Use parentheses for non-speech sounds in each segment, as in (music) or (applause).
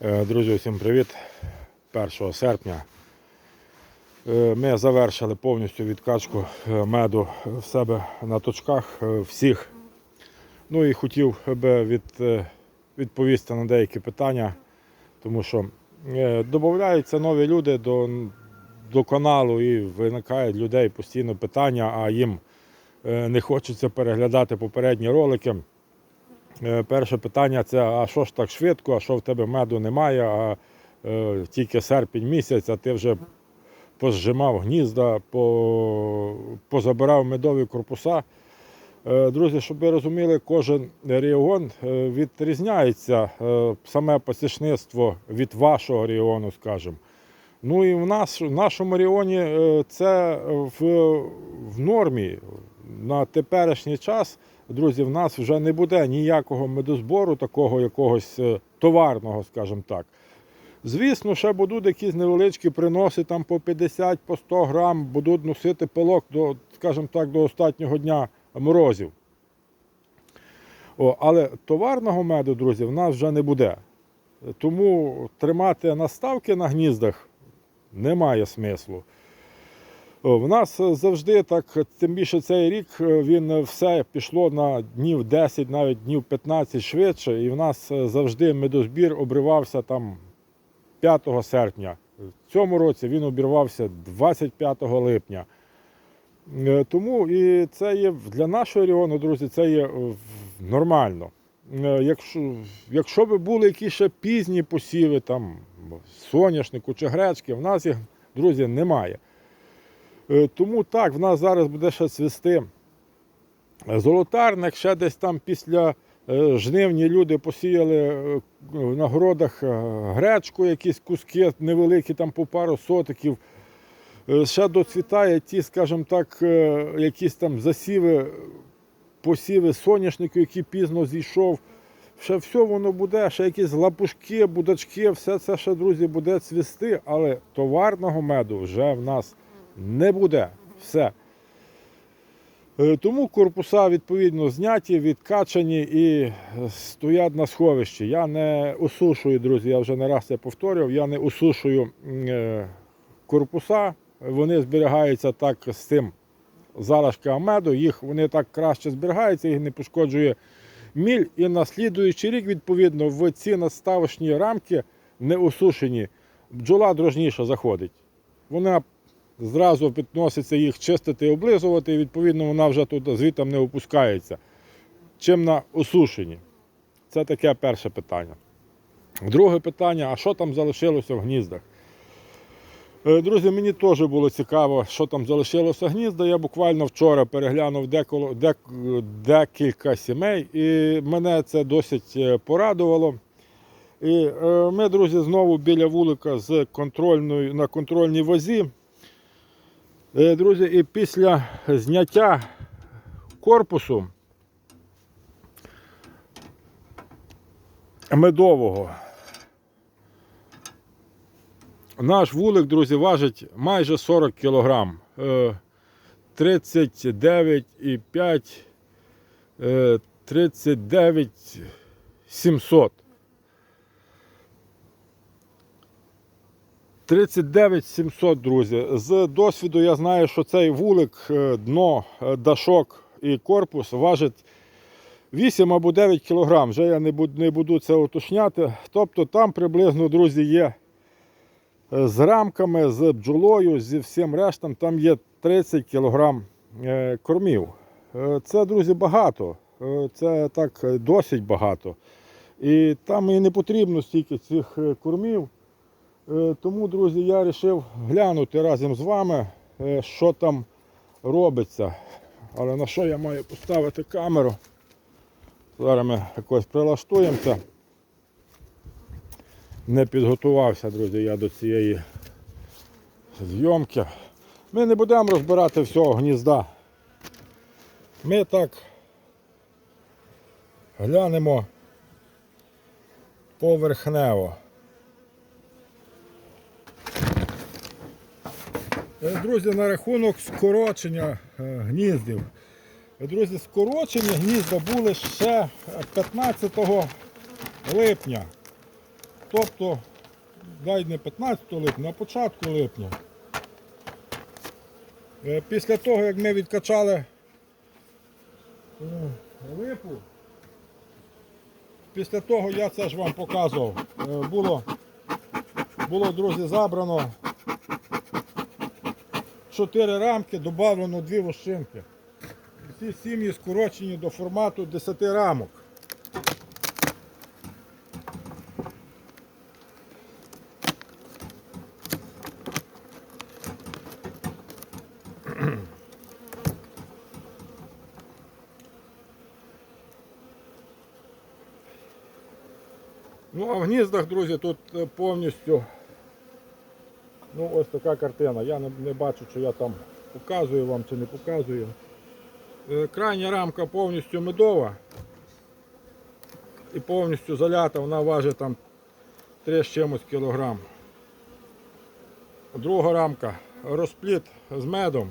Е, Друзі, всім привіт! 1 серпня е, ми завершили повністю відкачку е, меду в себе на точках всіх. Ну і хотів би від, відповісти на деякі питання, тому що додаються нові люди до, до каналу і виникають людей постійно питання, а їм не хочеться переглядати попередні ролики. Е, Перше питання це: а що ж так швидко, а що в тебе меду немає, а е, тільки серпень місяць, а ти вже позжимав гнізда, по, позабирав медові корпуса. Е, Друзі, щоб ви розуміли, кожен регіон е, відрізняється саме посічництво від вашого регіону, скажімо. Ну і в нас, в нашому регіоні це в, в нормі. На теперішній час, друзі, в нас вже не буде ніякого медозбору, такого якогось е, товарного, скажімо так. Звісно, ще будуть якісь невеличкі приноси там по 50, по 100 грам, будуть носити пилок до, скажімо так, до останнього дня морозів. О, але товарного меду, друзі, в нас вже не буде. Тому тримати наставки на гніздах немає смислу. В нас завжди так, тим більше цей рік е, він все пішло на днів 10, навіть днів 15 швидше, і в нас е, завжди медозбір обривався там 5 серпня. В цьому році він обірвався 25 липня. Е, Тому і це є для нашого регіону, друзі, це є нормально. Якщо, якщо б були якісь ще пізні посіви, там соняшнику чи гречки, в нас їх, друзі, немає. Е, Тому так, в нас зараз буде ще цвісти золотарник, ще десь там після е, жнивні люди посіяли е, на городах е, гречку, якісь куски невеликі, там по пару сотиків. Е, Ще доцвітає ті, скажімо так, е, якісь там засіви, посіви соняшнику, який пізно зійшов. Ще все воно буде, ще якісь лапушки, будачки, все це ще, друзі, буде цвісти, але товарного меду вже в нас не буде. Все. Е, Тому корпуса відповідно зняті, відкачані і е, стоять на сховищі. Я не осушую, друзі, я вже не раз це повторював, я не осушую е, корпуса. Вони зберігаються так з цим залишками меду, їх вони так краще зберігаються, їх не пошкоджує міль. І на слідуючий рік, відповідно, в ці наставочні рамки не осушені. Бджола дрожніше заходить. Вона зразу підноситься їх чистити і облизувати, і відповідно вона вже тут звітом не опускається. Чим на осушенні? Це таке перше питання. Друге питання: а що там залишилося в гніздах? Е, Друзі, мені теж було цікаво, що там залишилося гнізда. Я буквально вчора переглянув деколо, дек, декілька сімей, і мене це досить е, порадувало. І е, ми, друзі, знову біля вулика з контрольною на контрольній возі. Е, Друзі, і після зняття корпусу медового наш вулик, друзі, важить майже 40 кг. 39,5 е, 39 700. 39 700, друзі. З досвіду я знаю, що цей вулик, е, дно, е, дашок і корпус важить 8 або 9 кг. Вже я не буду, це уточняти. Тобто там приблизно, друзі, є е, з рамками, з бджолою, зі всім рештом, там є 30 кг кормів. Це, друзі, багато. Це так досить багато. І там і не потрібно стільки цих кормів. Е, Тому, друзі, я вирішив глянути разом з вами, е, що там робиться. Але на що я маю поставити камеру? Зараз ми якось прилаштуємося. Не підготувався, друзі, я до цієї зйомки. Ми не будемо розбирати всього гнізда. Ми так глянемо поверхнево. Друзі, на рахунок скорочення е, гніздів. Е, Друзі, скорочені гнізда були ще 15 липня. Тобто, дай не 15 липня, а початку липня. Е, Після того, як ми відкачали е, липу, після того я це ж вам показував. Е, Було, було друзі, забрано 4 рамки, додано 2 вощинки. Всі сім'ї скорочені до формату 10 рамок. Ну, а в гніздах, друзі, тут е, повністю ну, ось така картина. Я не, не бачу, чи я там показую вам чи не показую. Е, Крайня рамка повністю медова і повністю залята, вона важить там 3 з чимось кілограм. Друга рамка розпліт з медом.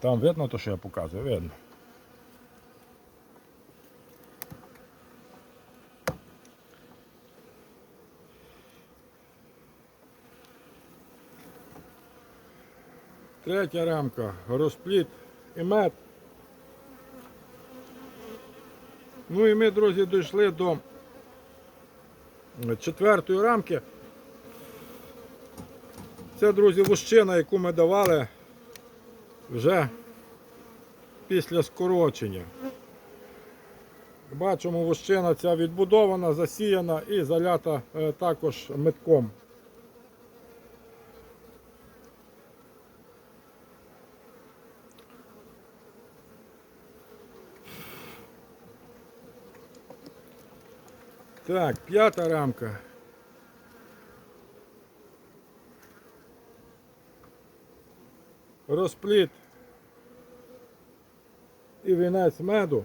Там видно те, що я показую, видно. Третя рамка, розпліт і мед. Ну і ми, друзі, дійшли до четвертої рамки. Це, друзі, вущина, яку ми давали вже після скорочення. Бачимо, вущина ця відбудована, засіяна і залята е, також метком. Так, п'ята рамка. Розпліт і вінець меду.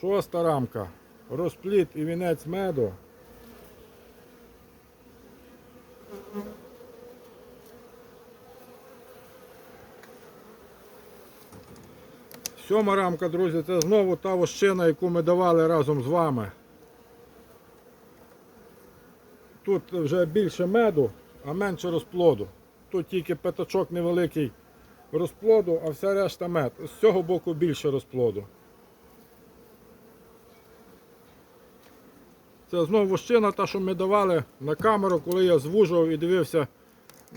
Шоста рамка. Розпліт і вінець меду. Сьома рамка, друзі, це знову та вощина, яку ми давали разом з вами. Тут вже більше меду, а менше розплоду. Тут тільки п'ятачок невеликий розплоду, а вся решта мед. З цього боку більше розплоду. Це знову вощина, та, що ми давали на камеру, коли я звужував і дивився,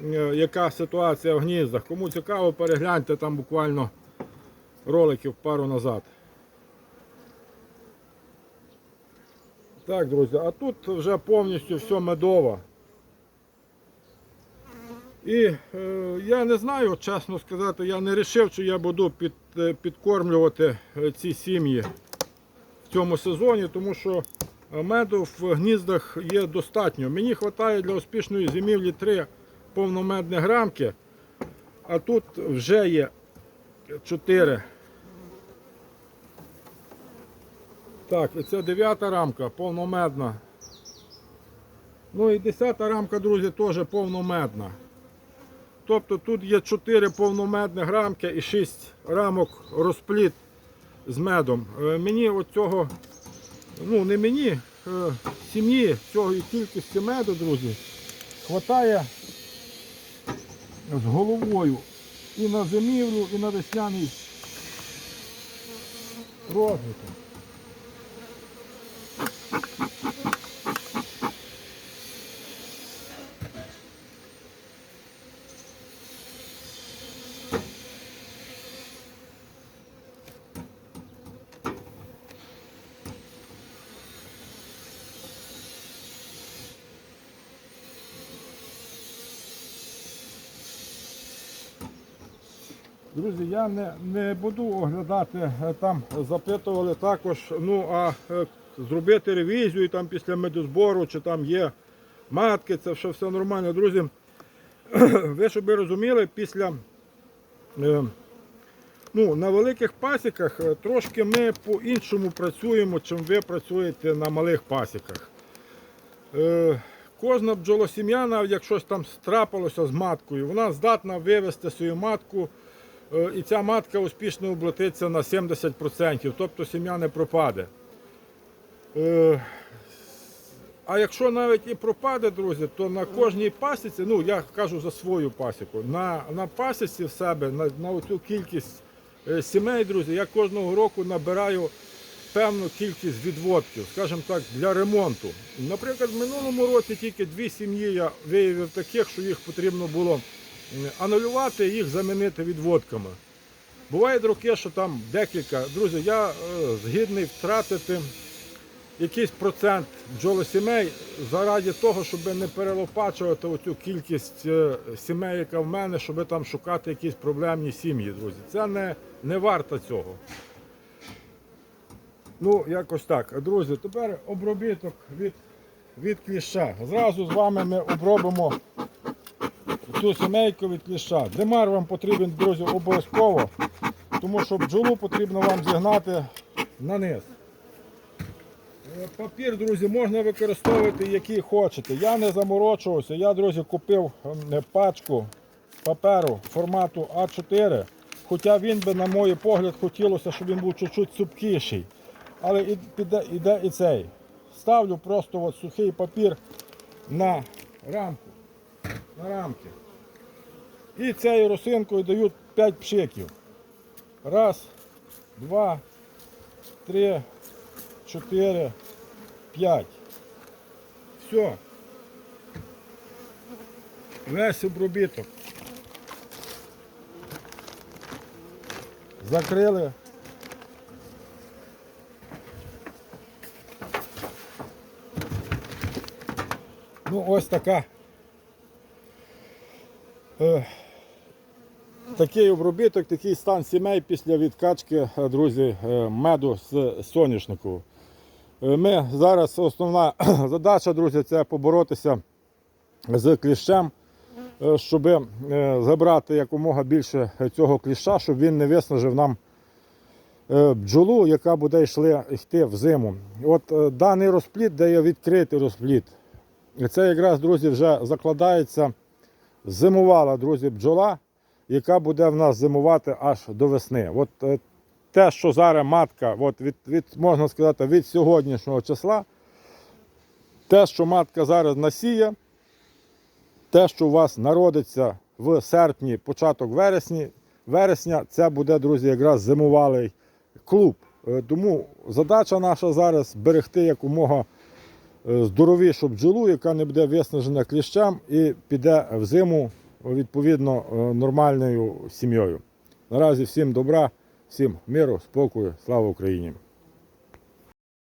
е, яка ситуація в гніздах. Кому цікаво, перегляньте там буквально роликів пару назад. Так, друзі, а тут вже повністю все медово. І е, я не знаю, чесно сказати, я не вирішив, чи я буду під, е, підкормлювати е, ці сім'ї в цьому сезоні, тому що меду в гніздах є достатньо. Мені вистачає для успішної зимівлі 3 повномедні грамки, а тут вже є 4. Так, і це дев'ята рамка, повномедна. Ну і десята рамка, друзі, теж повномедна. Тобто тут є 4 повномедні грамки і 6 рамок розпліт з медом. Е, Мені оцього, ну не мені, е, сім'ї і кількості меду, друзі, хватає з головою і на зимівлю, і на весняний розвиток. Друзі, я не, не буду оглядати, е, там запитували також, ну а е, зробити ревізію там після медозбору, чи там є матки, це все, все нормально. Друзі, (clears throat) ви щоб ви розуміли, після е, ну, на великих пасіках трошки ми по-іншому працюємо, чим ви працюєте на малих пасіках. Кожна бджолосім'я, навіть як щось там трапилося з маткою, вона здатна вивести свою матку, і ця матка успішно облетиться на 70%, тобто сім'я не пропаде. Е, А якщо навіть і пропаде, друзі, то на кожній пасіці, ну я кажу за свою пасіку, на, на пасіці в себе, на, на оцю кількість е, сімей, друзі, я кожного року набираю певну кількість відводків, скажімо так, для ремонту. Наприклад, в минулому році тільки дві сім'ї я виявив таких, що їх потрібно було анулювати їх замінити відводками. Бувають роки, що там декілька. Друзі, я е, згідний втратити якийсь процент бджолосімей заради того, щоб не перелопачувати оцю кількість е, сімей, яка в мене, щоб там шукати якісь проблемні сім'ї, друзі. Це не, не варто цього. Ну, якось так. Друзі, тепер обробіток від, від кліща. Зразу з вами ми обробимо цю сімейку від кліща. Димар вам потрібен, друзі, обов'язково, тому що бджолу потрібно вам зігнати на низ. Е, Папір, друзі, можна використовувати який хочете. Я не заморочувався. Я, друзі, купив ем, пачку паперу формату А4. Хоча він би, на мій погляд, хотілося, щоб він був чуть-чуть цупкіший. Але і- іде і цей. Ставлю просто от сухий папір на рамку. На рамки. І цією росинкою дають 5 пшиків. Раз, два, три, 4, 5. Все. Весь обробіток. Закрили. Ну, ось така. Такий обробіток, такий стан сімей після відкачки, е, друзі, е, меду з соняшнику. Е, Ми зараз основна (clears throat) задача, друзі, це поборотися з кліщем, щоб забрати якомога більше цього кліща, щоб він не виснажив нам бджолу, яка буде йшли, йти в зиму. От даний розплід, де є відкритий розплід, це якраз, друзі, вже закладається, зимувала, друзі, бджола, яка буде в нас зимувати аж до весни. От е, те, що зараз матка, от від, від, можна сказати, від сьогоднішнього числа, те, що матка зараз насіє, те, що у вас народиться в серпні, початок вересні, вересня, це буде, друзі, якраз зимувалий клуб. Е, Тому задача наша зараз берегти якомога е, здоровішу бджолу, яка не буде виснажена кліщем і піде в зиму відповідно е, нормальною сім'єю. Наразі всім добра, всім миру, спокою, слава Україні!